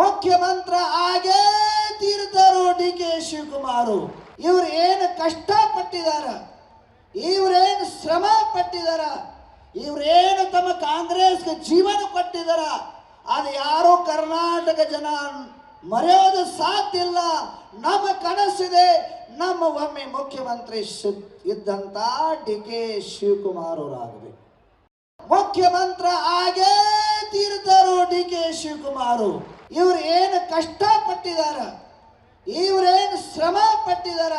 ಮುಖ್ಯಮಂತ್ರಿ ಆಗೇ ತೀರ್ತಾರೋ D K Shivakumar. ಇವ್ರು ಏನು ಕಷ್ಟ ಪಟ್ಟಿದಾರ ಇವ್ರೇನು ಶ್ರಮ ಪಟ್ಟಿದಾರ ಇವ್ರೇನು ತಮ್ಮ ಕಾಂಗ್ರೆಸ್ಗೆ ಜೀವನ ಕೊಟ್ಟಿದಾರ? ಅದು ಯಾರು ಕರ್ನಾಟಕ ಜನ ಮರೆಯೋದು ಸಾಧ್ಯ ಇಲ್ಲ. ನಮ್ಮ ಕನಸಿದೆ. ನಮ್ಮ ಒಮ್ಮೆ ಮುಖ್ಯಮಂತ್ರಿ ಇದ್ದಂತ ಡಿ ಕೆ ಶಿವಕುಮಾರ್ ಅವರಾಗಬೇಕು ಮುಖ್ಯಮಂತ್ರಿ ಆಗೇ ತೀರ್ತಾರೋ ಡಿ ಕೆ ಶಿವಕುಮಾರು. ಇವ್ರು ಏನು ಕಷ್ಟ ಪಟ್ಟಿದಾರ ಇವ್ರೇನು ಶ್ರಮ ಪಟ್ಟಿದಾರ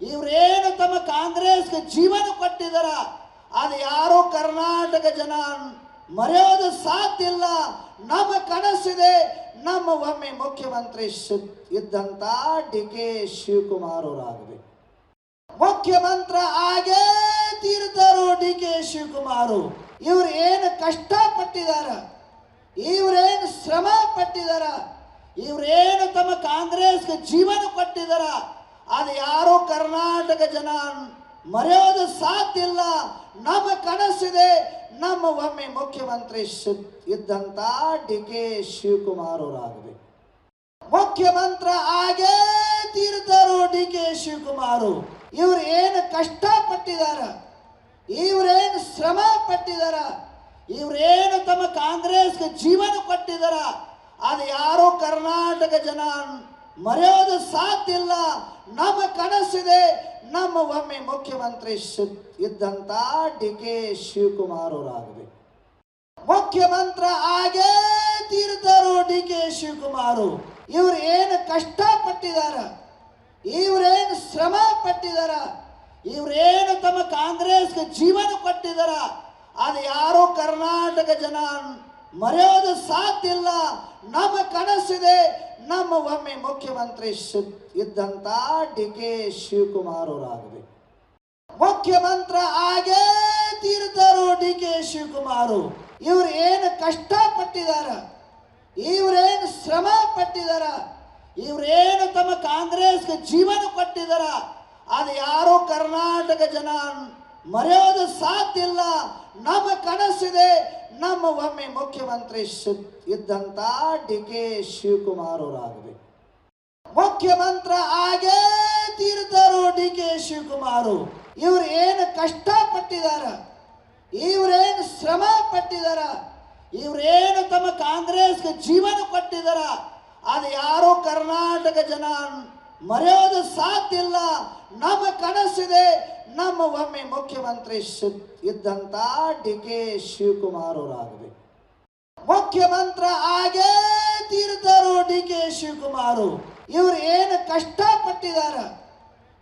ಇವ್ರೇನು ತಮ್ಮ ಕಾಂಗ್ರೆಸ್ಗೆ ಜೀವನ ಕೊಟ್ಟಿದಾರ? ಅದು ಯಾರು ಕರ್ನಾಟಕ ಜನ ಮರೆಯೋದು ಸಾಧ್ಯ ಇಲ್ಲ. ನಮ್ಮ ಕನಸಿದೆ. ನಮ್ಮ ಒಮ್ಮೆ ಮುಖ್ಯಮಂತ್ರಿ ಇದ್ದಂತ ಡಿ ಕೆ ಶಿವಕುಮಾರ್ ಅವರಾಗಬೇಕು ಮುಖ್ಯಮಂತ್ರಿ ಆಗೇ ತೀರ್ತಾರೋ ಡಿ ಕೆ ಶಿವಕುಮಾರು. ಇವ್ರು ಏನು ಕಷ್ಟ ಪಟ್ಟಿದಾರ ಇವ್ರೇನು ಶ್ರಮ ಪಟ್ಟಿದಾರ ಇವ್ರೇನು ತಮ್ಮ ಕಾಂಗ್ರೆಸ್ಗೆ ಜೀವನ ಕೊಟ್ಟಿದಾರ? ಅದು ಯಾರೋ ಕರ್ನಾಟಕ ಜನ ಮರೆಯೋದು ಸಾಧ್ಯ ಇಲ್ಲ. ನಮ್ಮ ಕನಸಿದೆ. ನಮ್ಮ ಒಮ್ಮೆ ಮುಖ್ಯಮಂತ್ರಿ ಇದ್ದಂತ ಡಿ ಕೆ ಶಿವಕುಮಾರ್ ಅವರಾಗಬೇಕು ಮುಖ್ಯಮಂತ್ರಿ ಆಗೇ ತೀರ್ತಾರೋ ಡಿ ಕೆ ಶಿವಕುಮಾರು. ಇವ್ರು ಏನು ಕಷ್ಟ ಇವ್ರೇನು ಶ್ರಮ ಪಟ್ಟಿದಾರ? ಇವರೇನು ತಮ್ಮ ಕಾಂಗ್ರೆಸ್ಗೆ ಜೀವನ ಕೊಟ್ಟಿದಾರ? ಅದು ಯಾರೋ ಕರ್ನಾಟಕ ಜನ ಮರೆಯೋದು ಸಾಧ್ಯ ಇಲ್ಲ. ನಮ್ಮ ಕನಸಿದೆ. ನಮ್ಮ ಒಮ್ಮೆ ಮುಖ್ಯಮಂತ್ರಿ ಇದ್ದಂತ ಡಿ ಕೆ ಶಿವಕುಮಾರ್ ಅವರಾಗಬೇಕು. ಮುಖ್ಯಮಂತ್ರಿ ಆಗೇ ತೀರ್ತಾರು ಡಿ ಕೆ ಶಿವಕುಮಾರ್? ಇವ್ರು ಏನು ಕಷ್ಟ ಪಟ್ಟಿದಾರ ಇವ್ರೇನು ಶ್ರಮ ಪಟ್ಟಿದಾರ? ಇವ್ರೇನು ತಮ್ಮ ಕಾಂಗ್ರೆಸ್ಗೆ ಜೀವನ ಕೊಟ್ಟಿದಾರ? ಅದು ಯಾರೋ ಕರ್ನಾಟಕ ಜನ ಮರೆಯೋದು ಸಾಧ್ಯ ಇಲ್ಲ. ನಮ್ಮ ಕನಸಿದೆ. ನಮ್ಮ ಒಮ್ಮೆ ಮುಖ್ಯಮಂತ್ರಿ ಇದ್ದಂತ ಡಿ ಕೆ ಶಿವಕುಮಾರ್ ಅವರಾಗಬೇಕು ಮುಖ್ಯಮಂತ್ರಿ ಆಗೇ ತೀರ್ತಾರು ಡಿ ಕೆ ಶಿವಕುಮಾರ್? ಇವ್ರು ಏನು ಕಷ್ಟ ಪಟ್ಟಿದಾರ ಇವ್ರೇನು ಶ್ರಮ ಪಟ್ಟಿದಾರ ಇವ್ರೇನು ತಮ್ಮ ಕಾಂಗ್ರೆಸ್ಗೆ ಜೀವನ ಕೊಟ್ಟಿದಾರ? ಅದು ಯಾರೋ ಕರ್ನಾಟಕ ಜನ ಮರೆಯೋದು ಸಾಧ್ಯ ಇಲ್ಲ. ನಮ್ಮ ಕನಸಿದೆ. ನಮ್ಮ ಒಮ್ಮೆ ಮುಖ್ಯಮಂತ್ರಿ ಇದ್ದಂತ ಡಿ ಕೆ ಶಿವಕುಮಾರ್ ಅವರಾಗಬೇಕು ಮುಖ್ಯಮಂತ್ರಿ ಆಗೇ ತೀರ್ತಾರು ಡಿ ಕೆ ಶಿವಕುಮಾರ್. ಇವ್ರು ಏನು ಕಷ್ಟ ಪಟ್ಟಿದಾರ ಇವ್ರೇನು ಶ್ರಮ ಪಟ್ಟಿದಾರ ಇವ್ರೇನು ತಮ್ಮ ಕಾಂಗ್ರೆಸ್ಗೆ ಜೀವನ ಕೊಟ್ಟಿದಾರ? ಅದು ಯಾರೋ ಕರ್ನಾಟಕ ಜನ ಮರೆಯೋದು ಸಾಧ್ಯ ಇಲ್ಲ. ನಮ್ಮ ಕನಸಿದೆ. ನಮ್ಮ ಒಮ್ಮೆ ಮುಖ್ಯಮಂತ್ರಿ ಇದ್ದಂತ ಡಿ ಕೆ ಶಿವಕುಮಾರ್ ಮುಖ್ಯಮಂತ್ರಿ ಆಗೇ ತೀರ್ತಾರು ಡಿ ಕೆ ಶಿವಕುಮಾರ್. ಇವ್ರು ಏನು ಕಷ್ಟ ಪಟ್ಟಿದಾರ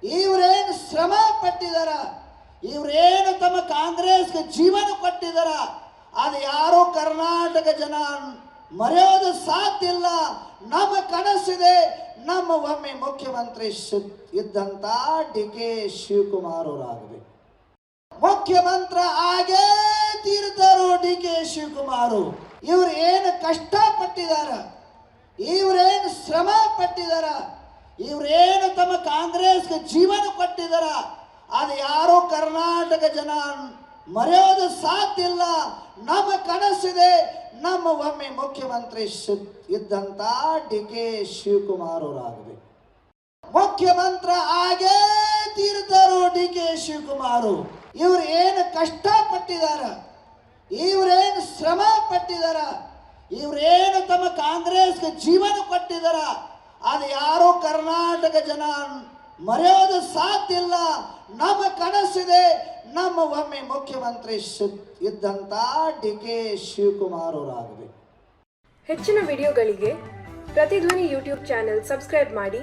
ಇವ್ರೇನು ಶ್ರಮ ಪಟ್ಟಿದಾರ? ಇವ್ರೇನು ತಮ್ಮ ಕಾಂಗ್ರೆಸ್ಗೆ ಜೀವನ ಕೊಟ್ಟಿದಾರ? ಅದು ಯಾರೋ ಕರ್ನಾಟಕ ಜನ ಮರೆಯೋದು ಸಾಧ್ಯ ಇಲ್ಲ. ನಮ್ಮ ಕನಸಿದೆ. ನಮ್ಮ ಮುಖ್ಯಮಂತ್ರಿ ಇದ್ದಂತ ಡಿ ಕೆ ಶಿವಕುಮಾರ್ ಅವರಾಗಬೇಕು ಮುಖ್ಯಮಂತ್ರಿ ಆಗೇ ತೀರ್ತಾರು ಡಿ ಕೆ ಶಿವಕುಮಾರ್. ಇವ್ರು ಏನು ಕಷ್ಟ ಪಟ್ಟಿದಾರ ಇವ್ರೇನು ಶ್ರಮ ಪಟ್ಟಿದಾರ ಇವ್ರೇನು ತಮ್ಮ ಕಾಂಗ್ರೆಸ್ಗೆ ಜೀವನ ಕೊಟ್ಟಿದಾರ? ಅದು ಯಾರು ಕರ್ನಾಟಕ ಜನ ಮರೆಯೋದು ಸಾಧ್ಯ ಇಲ್ಲ. ನಮ್ಮ ಕನಸಿದೆ. ನಮ್ಮ ಒಮ್ಮೆ ಮುಖ್ಯಮಂತ್ರಿ ಇದ್ದಂತ ಡಿ ಕೆ ಶಿವಕುಮಾರ್ ಅವರಾಗಬೇಕು ಮುಖ್ಯಮಂತ್ರಿ ಆಗೇ ತೀರ್ತಾರು ಡಿ ಕೆ ಶಿವಕುಮಾರು. ಇವ್ರು ಏನು ಕಷ್ಟ ಪಟ್ಟಿದಾರ ಇವ್ರೇನು ಶ್ರಮ ಪಟ್ಟಿದಾರ ಇವ್ರೇನು ತಮ್ಮ ಕಾಂಗ್ರೆಸ್ಗೆ ಜೀವನ ಕೊಟ್ಟಿದಾರ? ಅದು ಯಾರು ಕರ್ನಾಟಕ ಜನ ಮರೆಯೋದು ಸಾಧ್ಯ ಇಲ್ಲ. ನಮ್ಮ ಕನಸಿದೆ. ನಮ್ಮ ಒಮ್ಮೆ ಮುಖ್ಯಮಂತ್ರಿ ಇದ್ದಂತ ಡಿ ಕೆ ಶಿವಕುಮಾರ್ ಅವರಾಗಬೇಕು ಹೆಚ್ಚಿನ ವಿಡಿಯೋಗಳಿಗೆ ಪ್ರತಿಧ್ವನಿ ಯೂಟ್ಯೂಬ್ ಚಾನೆಲ್ ಸಬ್ಸ್ಕ್ರೈಬ್ ಮಾಡಿ.